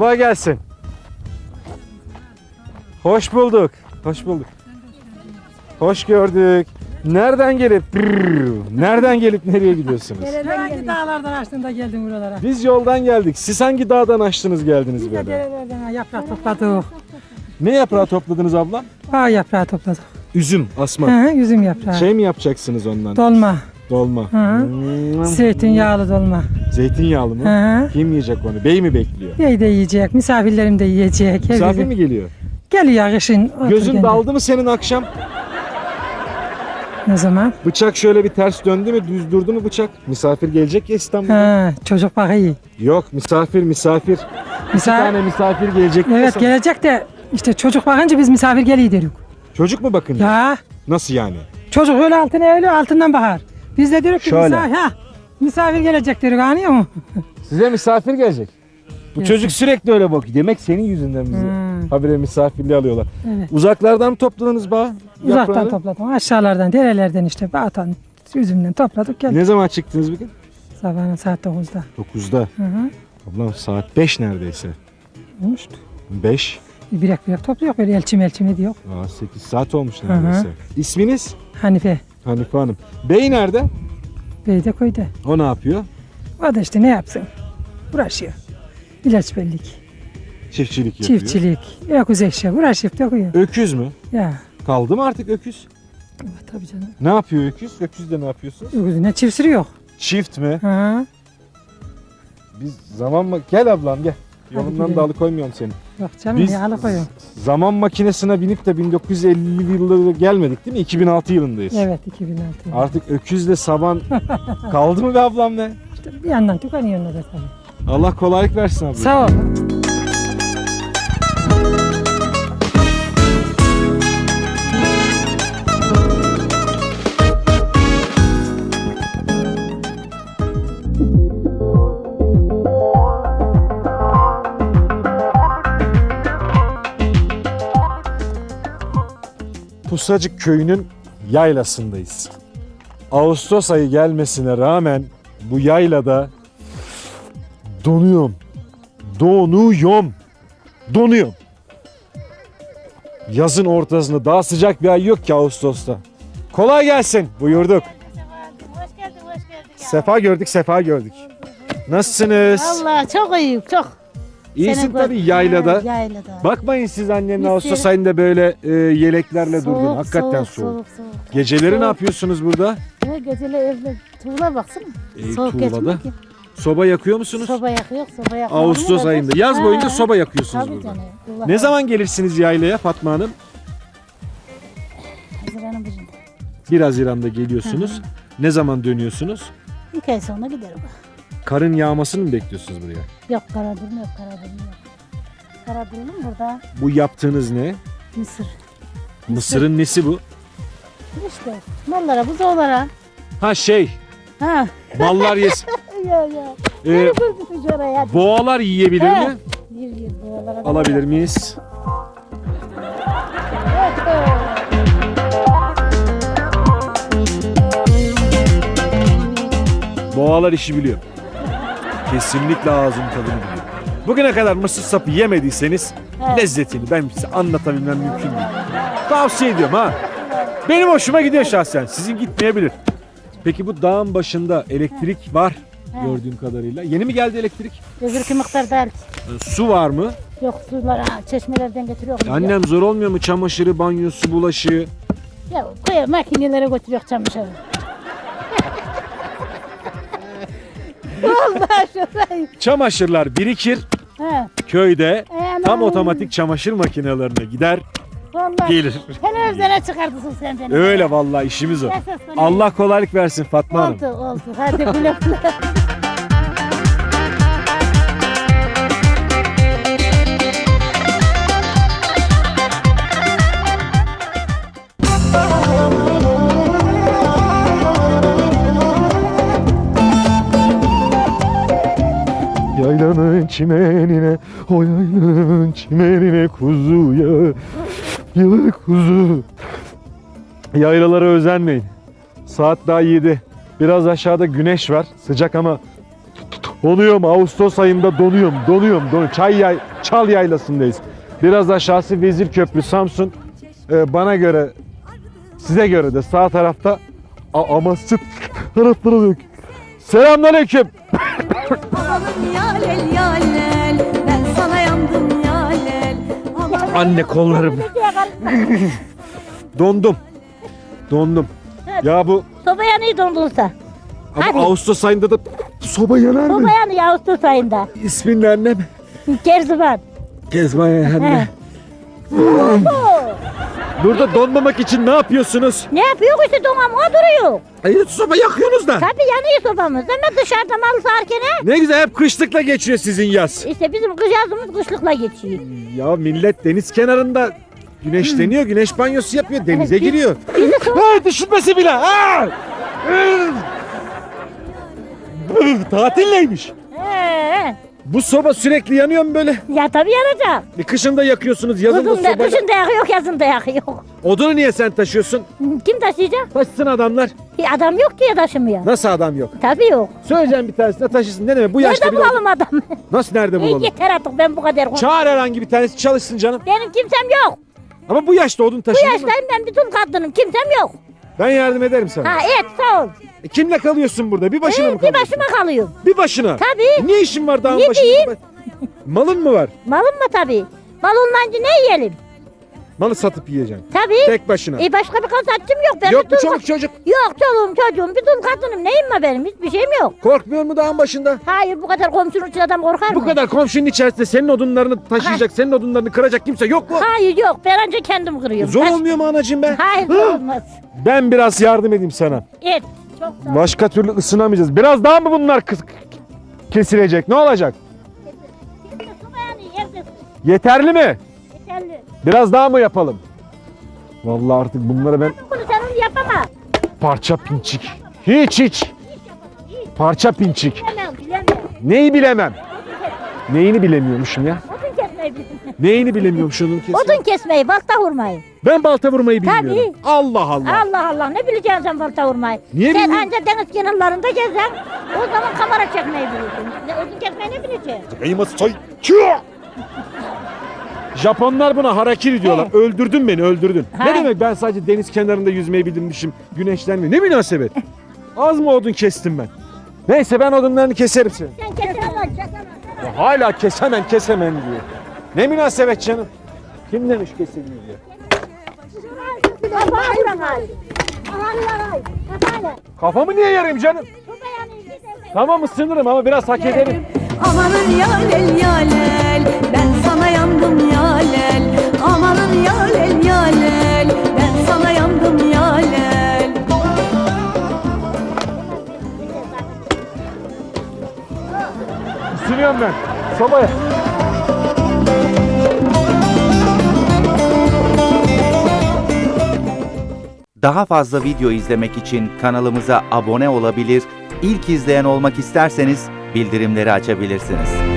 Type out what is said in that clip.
Kolay gelsin. Hoş bulduk. Hoş bulduk. Hoş gördük. Nereden gelip Brrr, nereden gelip nereye gidiyorsunuz? Hangi dağlardan açtın da geldin buralara? Biz yoldan geldik. Siz hangi dağdan açtınız geldiniz Biz de böyle? derelerden yaprak topladık. Ne yaprağı topladınız ablam? Bağ yaprağı topladık. Üzüm, asma. Hı, üzüm yaprağı. Şey mi yapacaksınız ondan? Dolma. Dolma. Hı. Hmm. Zeytinyağlı dolma. Zeytinyağlı mı? Hı hı. Kim yiyecek onu? Bey mi bekliyor? Bey de yiyecek, misafirlerim de yiyecek. Misafir herkes- mi geliyor? Geliyor kışın. Gözün daldı mı senin akşam? Ne zaman? Bıçak şöyle bir ters döndü mü, düz durdu mu bıçak? Misafir gelecek ya İstanbul'a. Ha, çocuk bakıyor. Yok misafir misafir. Bir Misafir. tane misafir gelecek. Evet desem- gelecek de işte çocuk bakınca biz misafir geliyor. Çocuk mu bakın? Ya Nasıl yani? çocuk öyle altına öyle altından bakar. Biz de diyoruz ki Şöyle. misafir, ha, misafir gelecek diyoruz anlıyor musun? Size misafir gelecek. Bu çocuk sürekli öyle bakıyor. Demek senin yüzünden bizi Hmm. habire misafirliği alıyorlar. Evet. Uzaklardan mı topladınız bağ? Uzaktan yaprağını? topladım. Aşağılardan, derelerden işte bağtan, üzümden topladık geldik. Ne zaman çıktınız bugün? Sabahın saat 9'da. 9'da. Hı hı. Ablam saat 5 neredeyse. Olmuştu. 5. Birek birek topluyor böyle elçim elçim ediyor. Aa, 8 saat olmuş hı. neredeyse. İsminiz? Hanife. Hanife Hanım. Bey nerede? Beyde koydu. O ne yapıyor? O da işte ne yapsın? Uğraşıyor. İlaç bellik, Çiftçilik yapıyor. çiftçilik, öküz eşya uğraşıp dokuyor. Öküz mü? Ya Kaldı mı artık öküz? tabii canım. Ne yapıyor öküz? Öküzde ne yapıyorsun? Öküzüne çift sürüyor. Çift mi? Ha. Biz zaman mı? Gel ablam gel. Yolundan da alıkoymuyorum seni. Yok canım Biz ya alıkoyuyor. zaman makinesine binip de 1950'li yıllara gelmedik değil mi? 2006 yılındayız. Evet 2006. Artık öküzle saban kaldı mı be ablam ne? İşte bir yandan tükeniyor da tabii. Allah kolaylık versin abla. Sağ ol. Pusacık köyünün yaylasındayız. Ağustos ayı gelmesine rağmen bu yaylada donuyorum. Donuyorum. Donuyorum. Yazın ortasında daha sıcak bir ay yok ki Ağustos'ta. Kolay gelsin buyurduk. Hoş geldin, hoş geldin. Sefa gördük, sefa gördük. Nasılsınız? Allah çok iyi, çok. İyisin Seni tabii yaylada. Ha, yaylada. Bakmayın siz annenle Biz Ağustos seni- ayında böyle e, yeleklerle durdun. Soğuk, Hakikaten soğuk, soğuk. soğuk. Geceleri ne Soğuk. yapıyorsunuz burada? Ya geceli evde tuğla baksana. E, soğuk tuğlada. geçmiyor ki. Soba yakıyor musunuz? Soba yakıyor, soba yakıyor. Ağustos ayında. Yaz boyunca soba yakıyorsunuz Tabii burada. canım. Allah Ne zaman gelirsiniz yaylaya Fatma Hanım? Haziran'ın birinde. 1 Haziran'da geliyorsunuz. Ne zaman dönüyorsunuz? İki ay sonra giderim. Karın yağmasını mı bekliyorsunuz buraya? Yok Karadırım yok, Karadırım yok. Karadırım burada Bu yaptığınız ne? Mısır. Mısırın nesi bu? İşte mallara, buzağlara. Ha şey, Ha. mallar yes. Ya ya. Ee, Beni oraya. boğalar yiyebilir He. mi? Yir buğalara. da- Alabilir miyiz? Boğalar işi biliyor. Kesinlikle ağzın tadını biliyor. Bugüne kadar mısır sapı yemediyseniz Evet. lezzetini ben size anlatabilmem mümkün değil. Tavsiye ediyorum ha. Benim hoşuma gidiyor şahsen. Sizin gitmeyebilir. Peki bu dağın başında elektrik var gördüğüm kadarıyla. Yeni mi geldi elektrik? Öbürkü miktar değil. Ee, Su var mı? Yok sular ha, çeşmelerden getiriyor. Annem zor olmuyor mu? Çamaşırı, banyosu, bulaşığı. Ya koyuyor makinelere götürüyor çamaşırı. Vallahi şurayı. Çamaşırlar birikir Ha. köyde. Anam. Tam otomatik çamaşır makinelerine gider Vallahi. gelir. Televizyona çıkartırsın sen beni. Öyle vallahi işimiz o. Esas? Allah kolaylık versin Fatma Hanım. Oldu oldu. Hadi güle güle. çimenine, o yaylanın çimenine kuzu ya, ya kuzu. Yaylalara özenmeyin. Saat daha 7. Biraz aşağıda güneş var. Sıcak ama Donuyorum Ağustos ayında donuyorum, donuyorum, donuyorum. Çay yay, Çal yaylasındayız. Biraz aşağısı Vezir Köprü, Samsun. Ee, bana göre, size göre de sağ tarafta Amasya tarafları yok. Selamünaleyküm. Anne kollarım. Dondum. Dondum. Ya bu Soba yanıyor dondursa. ama Hadi. Ağustos ayında da soba yanar mı? Soba yanıyor Ağustos ayında. İsmin ne annem? Kerzivan. Kezban anne. Burada donmamak için ne yapıyorsunuz? Ne yapıyor işte donam o duruyor. Hayır soba yakıyorsunuz da. Tabii yanıyor sobamız. Ama dışarıda mal sarken he. Ne güzel hep kışlıkla geçiyor sizin yaz. İşte bizim kış yazımız kışlıkla geçiyor. Ya millet deniz kenarında güneşleniyor, güneş banyosu yapıyor, denize giriyor. Biz de düşünmesi bile. Ha! Tatil neymiş? Bu soba sürekli yanıyor mu böyle? Ya tabii yanacak. E, kışın da yakıyorsunuz, yazın da Kızın da, sobayla. kışın da yakıyor, yazın da yakıyor. Odunu niye sen taşıyorsun? Kim taşıyacak? Taşısın adamlar. Bir adam yok diye taşımıyor. Nasıl adam yok? Tabii yok. Söyleyeceğim bir tanesine taşısın. Ne demek? Bu yaşta Nerede bile- bulalım adam? Nasıl nerede İyi bulalım? yeter artık ben bu kadar. Çağır herhangi bir tanesi çalışsın canım. Benim kimsem yok. Ama bu yaşta odun Bu taşır mı? yaştayım ben bir dul kadınım. Kimsem yok. Ben yardım ederim sana. Ha et sağ ol. E, kimle kalıyorsun burada? Bir başına Ee, mı bir kalıyorsun? başıma kalıyorum. Bir başına. Tabii. Niye işin var dağın Ne başında? diyeyim? Malın mı var? Malım mı tabii? Mal olmayınca ne yiyelim? Malı satıp yiyeceksin. Tabii. Tek başına. E başka bir kazancım yok. Ben Yok mu dul çoluk çocuk? Yok çoluğum çocuğum bir dul kadınım. Neyim var benim? Hiçbir şeyim yok. Korkmuyor mu dağın başında? Hayır bu kadar komşunun için adam korkar Bu mı? kadar komşunun içerisinde senin odunlarını taşıyacak, senin odunlarını kıracak kimse yok mu? Hayır yok. Ben önce kendim kırıyorum. Zor Baş- olmuyor mu anacığım be? Hayır Hı? zor olmaz. Ben biraz yardım edeyim sana. Et. Çok sağ ol. Başka türlü ısınamayacağız. Biraz daha mı bunlar kıs- kesilecek? Ne olacak? Su beğeni. Yeterli mi? Biraz daha mı yapalım? Vallahi artık bunları ben Bunu sen onu yapama. parça pinçik. Hiç hiç. Parça pinçik. Bilemem bilemem. Neyi bilemem? Neyini bilemiyormuşum ya? Odun kesmeyi bilemem. Neyini bilemiyormuşum onu kesin. Odun kesmeyi, balta vurmayı. Ben balta vurmayı bilmiyorum. Tabii. Allah Allah. Allah Allah ne bileceksin sen balta vurmayı? Niye sen bilmiyorum? ancak deniz kenarlarında gezen o zaman kamera çekmeyi biliyorsun. Ne, odun kesmeyi ne bileceksin? Eyma soy. Çüyor! Japonlar buna harakiri diyorlar. Evet. Öldürdün beni öldürdün. Ne Hayır. demek ben sadece deniz kenarında yüzmeyi bilmişim. Güneşlenme. Ne münasebet. Az mı odun kestim ben? Neyse ben odunlarını keserim senin. Sen kesemem, kesemem. Ya hala kesemem kesemem diyor. Ne münasebet canım. Kim demiş kesemem diye. Kafamı niye yarayım canım? Tamam ısınırım ama biraz hak ederim. Amanın yalel yalel ben sana yandım yalel Amanın yalel yalel ben sana yandım yalel Isınıyorum ben. Sobaya. Daha fazla video izlemek için kanalımıza abone olabilir, ilk izleyen olmak isterseniz bildirimleri açabilirsiniz.